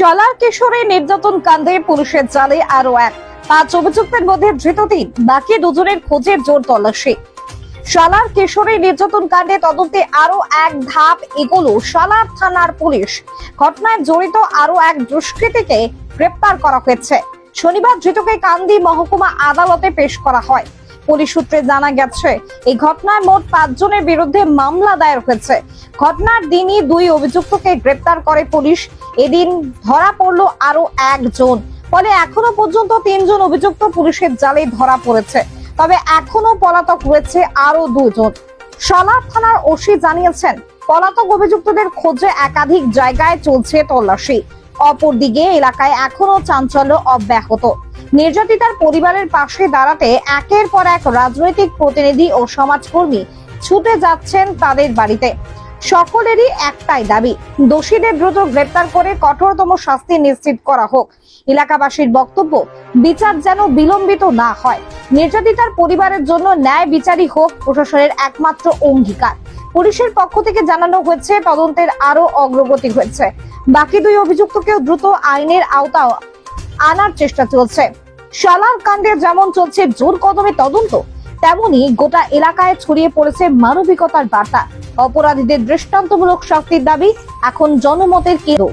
চলার কিশোরে নির্যাতন কাণ্ডে পুলিশের জালে আরও এক। পাঁচ অভিযুক্তের মধ্যে ধৃত তিন, বাকি দুজনের খোঁজের জোর তল্লাশি। শালার কিশোরী নির্যাতন কাণ্ডে তদন্তে আরও এক ধাপ এগোলো শালার থানার পুলিশ। ঘটনায় জড়িত আরও এক দুষ্কৃতীকে গ্রেপ্তার করা হয়েছে। শনিবার ধৃতকে কান্দি মহকুমা আদালতে পেশ করা হয়। পুলিশ সূত্রে জানা গেছে, এই ঘটনায় মোট পাঁচজনের বিরুদ্ধে মামলা দায়ের হয়েছে। ঘটনার দিনই দুই অভিযুক্তকে গ্রেপ্তার করে পুলিশ। এদিন ধরা পড়ল আরও একজন। ফলে এখনও পর্যন্ত তিনজন অভিযুক্ত পুলিশের জালে ধরা পড়েছে। তবে এখনও পলাতক হয়েছে আরও দুজন। সালার থানার ওসি জানিয়েছেন, পলাতক অভিযুক্তদের খোঁজে একাধিক জায়গায় চলছে তল্লাশি। অপরদিকে এলাকায় এখনও চাঞ্চল্য অব্যাহত। নির্যাতিতার পরিবারের পাশে দাঁড়াতে একের পর এক রাজনৈতিক প্রতিনিধি ও সমাজকর্মী ছুটে যাচ্ছেন তাদের বাড়িতে। সকলেরই একটাই দাবি, দোষীদের দ্রুত গ্রেপ্তার করে কঠোরতম শাস্তি নিশ্চিত করা হোক। এলাকাবাসীর বক্তব্য, বিচার যেন বিলম্বিত না হয়। নির্যাতিতার পরিবারের জন্য ন্যায় বিচারই হোক প্রশাসনের একমাত্র অঙ্গীকার। পুলিশের পক্ষ থেকে জানানো হয়েছে, তদন্তের আরও অগ্রগতি হয়েছে। বাকি দুই অভিযুক্তকেও দ্রুত আইনের আওতা আনার চেষ্টা চলছে। শালার কাণ্ডের যেমন চলছে জোর কদমে তদন্ত, তেমনি গোটা এলাকায় ছড়িয়ে পড়েছে মানবিকতার বার্তা। অপরাধীদের দৃষ্টান্তমূলক শাস্তির দাবি এখন জনমতের কেন্দ্র।